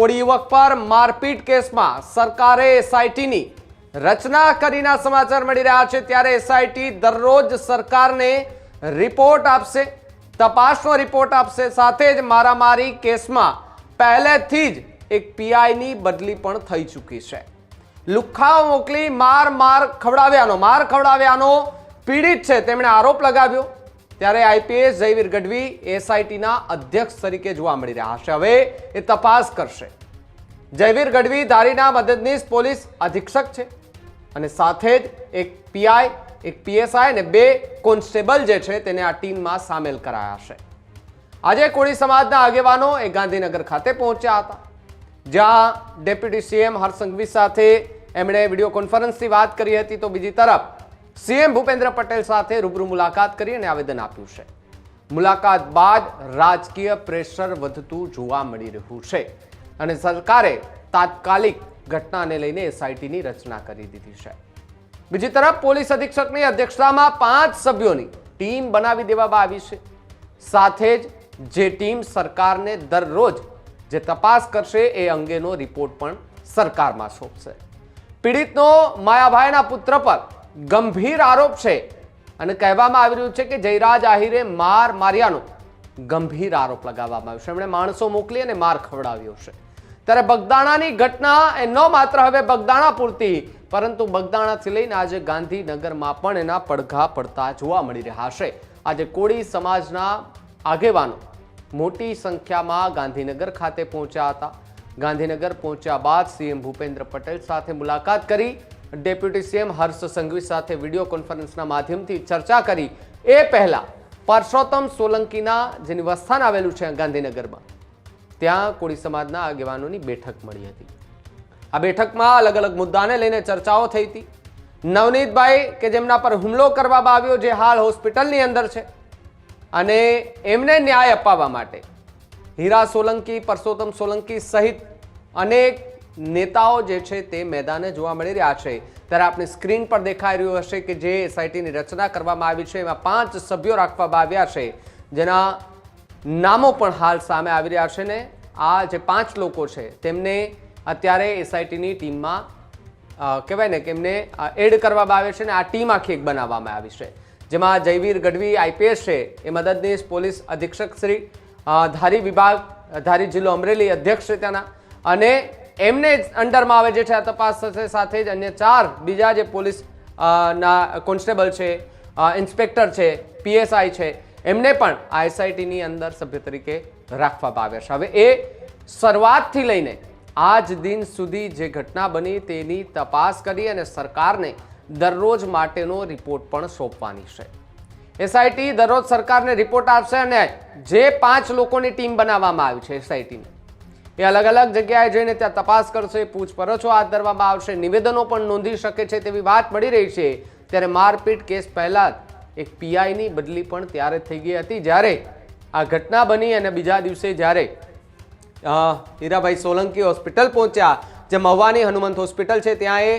કોળી યુવક પર મારપીટ કેસમાં સરકારે એસઆઈટીની રચના કરીના સમાચાર મળી રહ્યા છે. ત્યારે એસઆઈટી દરરોજ સરકારને રિપોર્ટ આપશે, તપાસનો રિપોર્ટ આપશે. સાથે જ મારામારી કેસમાં પહેલેથી જ એક પીઆઈની બદલી પણ થઈ ચૂકી છે. લુખ્ખાઓ મોકલી માર માર ખવડાવ્યાનો માર ખવડાવ્યાનો પીડિત છે. તેમણે આરોપ લગાવ્યો ત્યારે આઈપીએસ જયવીર ગઢવી એસઆઈટીના અધ્યક્ષ તરીકે જોવા મળી રહ્યા છે. હવે એ તપાસ કરશે. જયવીર ગઢવી ધારીના મદદનીશ પોલીસ અધિક્ષક છે અને સાથે જ એક પીઆઈ, એક પીએસઆઈ અને બે કોન્સ્ટેબલ જે છે તેને આ ટીમમાં સામેલ કરાયા છે. આજે કોળી સમાજના આગેવાનો એ ગાંધીનગર ખાતે પહોંચ્યા હતા. જ્યાં ડેપ્યુટી સીએમ હરસંઘવી સાથે એમણે વીડિયો કોન્ફરન્સથી વાત કરી હતી તો બીજી તરફ સીએમ ભૂપેન્દ્ર પટેલ સાથે રૂબરૂ મુલાકાત કરી અને આવેદન આપ્યું છે. મુલાકાત બાદ રાજકીય પ્રેશર વધતું જોવા મળી રહ્યું છે અને સરકારે તાત્કાલિક ઘટનાને લઈને એસઆઈટીની રચના કરી દીધી છે. બીજી તરફ પોલીસ અધિક્ષકની અધ્યક્ષતામાં પાંચ સભ્યોની ટીમ બનાવી દેવામાં આવી છે. સાથે જ જે ટીમ સરકારને દરરોજ જે તપાસ કરશે એ અંગેનો રિપોર્ટ પણ સરકારમાં સોંપશે. પીડિતનો માયાભાઈના પુત્ર પર ગંભીર આરોપ છે. અને કહેવામાં આવી રહ્યું છે કે જયરાજ આહિરે માર માર્યાનો ગંભીર આરોપ લગાવવામાં આવ્યો છે. એમણે માણસો મોકલી અને માર ખવડાવ્યો છે. ત્યારે બગદાણાની ઘટના એ ન માત્ર હવે બગદાણા પૂરતી, પરંતુ બગદાણાથી લઈને આજે ગાંધીનગરમાં પણ એના પડઘા પડતા જોવા મળી રહ્યા છે. આજે કોળી સમાજના આગેવાનો મોટી સંખ્યામાં ગાંધીનગર ખાતે પહોંચ્યા હતા. ગાંધીનગર પહોંચ્યા બાદ સીએમ ભૂપેન્દ્ર પટેલ સાથે મુલાકાત કરી. ડેપ્યુટી સીએમ હર્ષ સંઘવી સાથે વીડિયો કોન્ફરન્સના માધ્યમથી ચર્ચા કરી. એ પહેલા પરસોત્તમ સોલંકીના જે નિવાસસ્થાન આવેલું છે ગાંધીનગરમાં, ત્યાં કોળી સમાજના આગેવાનોની બેઠક મળી હતી. આ બેઠકમાં અલગ અલગ મુદ્દાને લઈને ચર્ચાઓ થઈ હતી. નવનીતભાઈ કે જેમના પર હુમલો કરવામાં આવ્યો જે હાલ હોસ્પિટલની અંદર છે, અને એમને ન્યાય અપાવવા માટે હીરા સોલંકી, પરસોત્તમ સોલંકી સહિત અનેક નેતાઓ જે છે તે મેદાને જોવા મળી રહ્યા છે. ત્યારે આપણી સ્ક્રીન પર દેખાઈ રહ્યું હશે કે જે એસઆઈટીની રચના કરવામાં આવી છે, એમાં પાંચ સભ્યો રાખવામાં આવ્યા છે. જેના નામો પણ હાલ સામે આવી રહ્યા છે ને આ જે પાંચ લોકો છે, તેમને અત્યારે એસઆઈટીની ટીમમાં કહેવાય ને કે એમને એડ કરવામાં આવે છે ને આ ટીમ આખી એક બનાવવામાં આવી છે. જેમાં જયવીર ગઢવી આઈપીએસ છે, એ મદદનીશ પોલીસ અધિક્ષક શ્રી ધારી વિભાગ, ધારી જિલ્લો અમરેલી અધ્યક્ષ છે ત્યાંના અને એમને જ અંડરમાં આવે જે છે આ તપાસ થશે સાથે જ અન્ય ચાર બીજા જે પોલીસ ના, કોન્સ્ટેબલ છે ઇન્સ્પેક્ટર છે, પીએસઆઈ છે, એમને પણ આ એસઆઈટીની અંદર સભ્ય તરીકે રાખવામાં આવ્યા છે. હવે એ શરૂઆતથી લઈને આજ દિન સુધી જે ઘટના બની તેની તપાસ કરી અને સરકારને દરરોજ માટેનો રિપોર્ટ પણ સોંપવાની છે. એસઆઈટી દરરોજ સરકારને રિપોર્ટ આપશે અને જે પાંચ લોકોની ટીમ બનાવવામાં આવી છે એસઆઈટીની એ અલગ અલગ જગ્યાએ જઈને ત્યાં તપાસ કરશે, પૂછપરછો હાથ ધરવામાં આવશે, નિવેદનો પણ નોંધી શકે છે તેવી વાત મળી રહી છે. ત્યારે મારપીટ કેસ પહેલાં એક પીઆઈની બદલી પણ ત્યારે થઈ ગઈ હતી. જ્યારે આ ઘટના બની અને બીજા દિવસે જ્યારે હીરાભાઈ સોલંકી હોસ્પિટલ પહોંચ્યા જે મહવાની હનુમંત હોસ્પિટલ છે, ત્યાં એ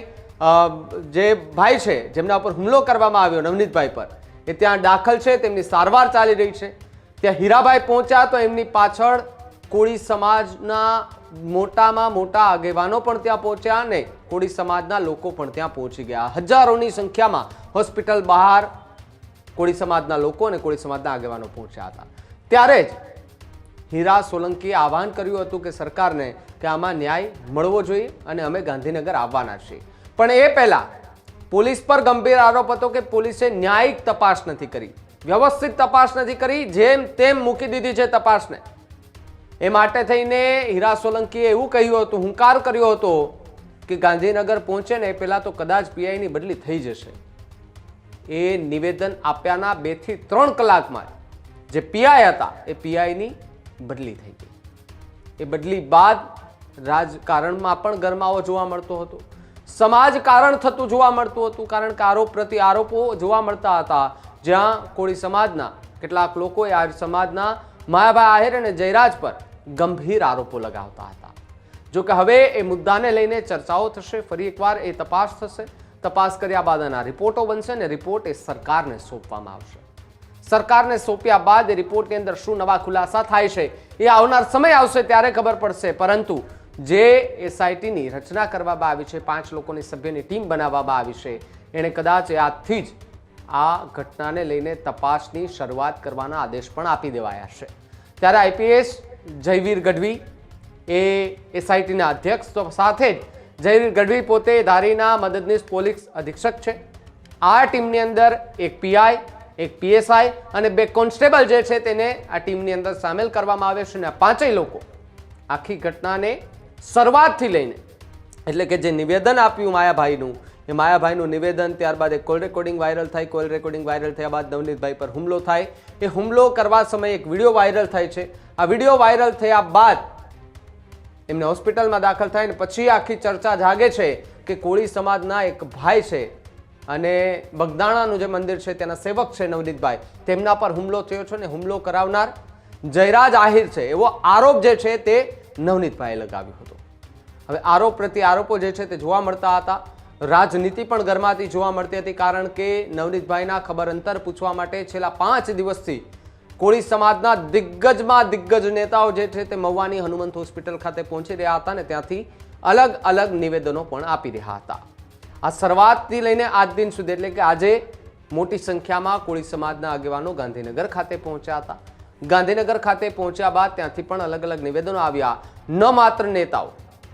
જે ભાઈ છે, જેમના ઉપર હુમલો કરવામાં આવ્યો, નવનીતભાઈ પર, એ ત્યાં દાખલ છે, તેમની સારવાર ચાલી રહી છે. ત્યાં હીરાભાઈ પહોંચ્યા તો એમની પાછળ કોળી સમાજના મોટામાં મોટા આગેવાનો પણ ત્યાં પહોંચ્યા અને કોળી સમાજના લોકો પણ ત્યાં પહોંચી ગયા. હજારોની સંખ્યામાં હોસ્પિટલ બહાર કોળી સમાજના લોકો અને કોળી સમાજના આગેવાનો પહોંચ્યા હતા. ત્યારે જ હીરા સોલંકીએ આહવાન કર્યું હતું કે સરકારને કે આમાં ન્યાય મળવો જોઈએ અને અમે ગાંધીનગર આવવાના છીએ. પણ એ પહેલાં પોલીસ પર ગંભીર આરોપ હતો કે પોલીસે ન્યાયિક તપાસ નથી કરી. વ્યવસ્થિત તપાસ નથી કરી, જેમ તેમ મૂકી દીધી છે તપાસને. એ માટે થઈને હીરા સોલંકીએ એવું કહ્યું હતું, હુંકાર કર્યો હતો કે ગાંધીનગર પહોંચે ને પહેલાં તો કદાચ પીઆઈની બદલી થઈ જશે. એ નિવેદન આપ્યાના બેથી ત્રણ કલાકમાં જે પીઆઈ હતા, એ પીઆઈની બદલી થઈ ગઈ. એ બદલી બાદ રાજકારણમાં પણ ગરમાવો જોવા મળતો હતો. સમાજ કારણ થતું જોવા મળતું હતું, કારણ કે આરોપ પ્રતિ આરોપો જોવા મળતા હતા. જ્યાં કોળી સમાજના કેટલાક લોકોએ આ સમાજના માયાભાઈ આહિર અને જયરાજ પર ગંભીર આરોપો લગાવતા હતા. જો કે હવે એ મુદ્દાને લઈને ચર્ચાઓ થશે, ફરી એકવાર એ તપાસ થશે. તપાસ કર્યા બાદ આના રિપોર્ટો બનશે અને રિપોર્ટ એ સરકારને સોંપવામાં આવશે. સરકારને સોંપ્યા બાદ એ રિપોર્ટની અંદર શું નવા ખુલાસા થાય છે એ આવનાર સમય આવશે ત્યારે ખબર પડશે. પરંતુ જે એસઆઈટીની રચના કરવામાં આવી છે, પાંચ લોકોની સભ્યની ટીમ બનાવવામાં આવી છે, એણે કદાચ આજથી જ આ ઘટનાને લઈને તપાસની શરૂઆત કરવાના આદેશ પણ આપી દેવાયા છે. ત્યારે આઈપીએસ જયવીર ગઢવી એ એસઆઈટીના અધ્યક્ષ. તો સાથે જ જયવીર ગઢવી પોતે ધારીના મદદનીશ પોલીસ અધિક્ષક છે. આ ટીમની અંદર એક પીઆઈ, એક પીએસઆઈ અને બે કોન્સ્ટેબલ જે છે તેને આ ટીમની અંદર સામેલ કરવામાં આવે છે અને પાંચેય લોકો આખી ઘટનાને શરૂઆતથી લઈને, એટલે કે જે નિવેદન આપ્યું માયાભાઈનું એ માયાભાઈનું નિવેદન, ત્યારબાદ એક કોલ રેકોર્ડિંગ વાયરલ થાય. કોલ રેકોર્ડિંગ વાયરલ થયા બાદ નવનીતભાઈ પર હુમલો થાય. એ હુમલો કરવા સમયે એક વીડિયો વાયરલ થાય છે. આ વીડિયો વાયરલ થયા બાદ એમને હોસ્પિટલમાં દાખલ થાય ને પછી આખી ચર્ચા જાગે છે કે કોળી સમાજના એક ભાઈ છે અને બગદાણાનું જે મંદિર છે તેના સેવક છે નવનીતભાઈ. તેમના પર હુમલો થયો છે ને હુમલો કરાવનાર જયરાજ આહિર છે. એવો આરોપ જે છે તે નવનીતભાઈએ લગાવ્યો હતો. હવે આરોપ પ્રત્યે આરોપો જે છે તે જોવા મળતા હતા. રાજનીતિ પણ ગરમાતી જોવા મળતી હતી કારણ કે નવનીતભાઈના ખબર અંતર પૂછવા માટે છેલ્લા પાંચ દિવસથી કોળી સમાજના દિગ્ગજમાં દિગ્ગજ નેતાઓ જે છે તે મહુવાની હનુમંત હોસ્પિટલ ખાતે પહોંચી રહ્યા હતા ને ત્યાંથી અલગ અલગ નિવેદનો પણ આપી રહ્યા હતા. આ શરૂઆતથી લઈને આજ દિન સુધી એટલે કે આજે મોટી સંખ્યામાં કોળી સમાજના આગેવાનો ગાંધીનગર ખાતે પહોંચ્યા હતા. ગાંધીનગર ખાતે પહોંચ્યા બાદ ત્યાંથી પણ અલગ અલગ નિવેદનો આવ્યા. ન માત્ર નેતાઓ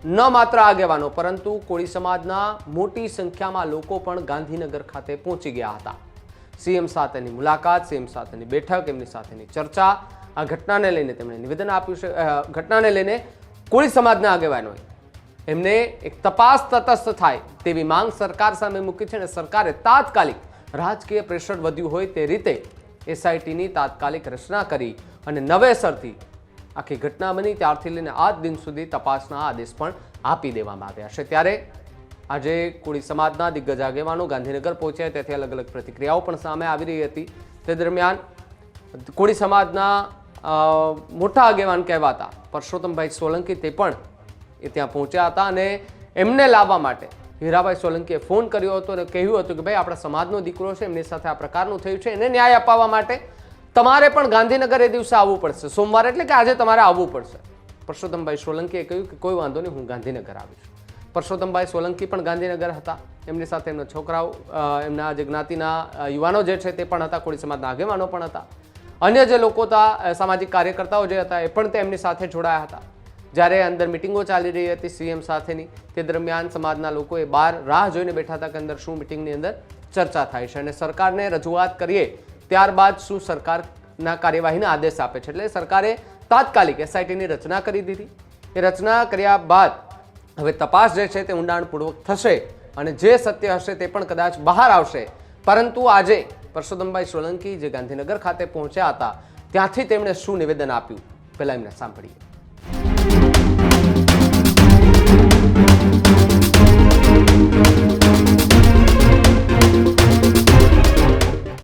ન માત્ર આગેવાનો, પરંતુ કોળી સમાજના મોટી સંખ્યામાં લોકો પણ ગાંધીનગર ખાતે પહોંચી ગયા હતા. સીએમ સાથેની મુલાકાત, સીએમ સાથેની બેઠક, એમની સાથેની ચર્ચા, આ ઘટનાને લઈને તેમણે નિવેદન આપ્યું છે ઘટનાને લઈને કોળી સમાજના આગેવાનોએ એમને એક તપાસ તટસ્થ થાય તેવી માંગ સરકાર સામે મૂકી છે અને સરકારે તાત્કાલિક રાજકીય પ્રેશર વધ્યું હોય તે રીતે એસઆઈટીની તાત્કાલિક રચના કરી અને નવેસરથી આખી ઘટના બની. ત્યારથી લઈને આજ દિન સુધી તપાસના આદેશ પણ આપી દેવામાં આવ્યા છે. ત્યારે આજે કોળી સમાજના દિગ્ગજ આગેવાનો ગાંધીનગર પહોંચ્યા. ત્યાંથી અલગ અલગ પ્રતિક્રિયાઓ પણ સામે આવી રહી હતી. તે દરમિયાન કોળી સમાજના મોટા આગેવાન કહેવાતા પરસોત્તમભાઈ સોલંકી તે પણ એ ત્યાં પહોંચ્યા હતા અને એમને લાવવા માટે હીરાભાઈ સોલંકીએ ફોન કર્યો હતો અને કહ્યું હતું કે ભાઈ, આપણા સમાજનો દીકરો છે, એમની સાથે આ પ્રકારનું થયું છે. એને ન્યાય અપાવવા માટે તમારે પણ ગાંધીનગર એ દિવસે આવવું પડશે. સોમવારે એટલે કે આજે તમારે આવવું પડશે. પરસોત્તમભાઈ સોલંકીએ કહ્યું કે કોઈ વાંધો નહીં, હું ગાંધીનગર આવીશ. પરસોત્તમભાઈ સોલંકી પણ ગાંધીનગર હતા. એમની સાથે એમના છોકરાઓ એમના જે જ્ઞાતિના યુવાનો જે છે તે પણ હતા, કોળી સમાજના આગેવાનો પણ હતા. અન્ય જે લોકો હતા સામાજિક કાર્યકર્તાઓ જે હતા એ પણ તેમની સાથે જોડાયા હતા. જ્યારે અંદર મિટિંગો ચાલી રહી હતી સીએમ સાથેની, તે દરમિયાન સમાજના લોકોએ બહાર રાહ જોઈને બેઠા હતા કે અંદર શું મિટિંગની અંદર ચર્ચા થાય છે. અને સરકારને રજૂઆત કરીએ ત્યારબાદ શું સરકારના કાર્યવાહીના આદેશ આપે છે? એટલે સરકારે તાત્કાલિક એસઆઈટીની રચના કરી દીધી. એ રચના કર્યા બાદ હવે તપાસ જે છે તે ઊંડાણપૂર્વક થશે અને જે સત્ય હશે તે પણ કદાચ બહાર આવશે. પરંતુ આજે પરસોત્તમભાઈ સોલંકી જે ગાંધીનગર ખાતે પહોંચ્યા હતા, ત્યાંથી તેમણે શું નિવેદન આપ્યું? પહેલા એમને સાંભળીએ.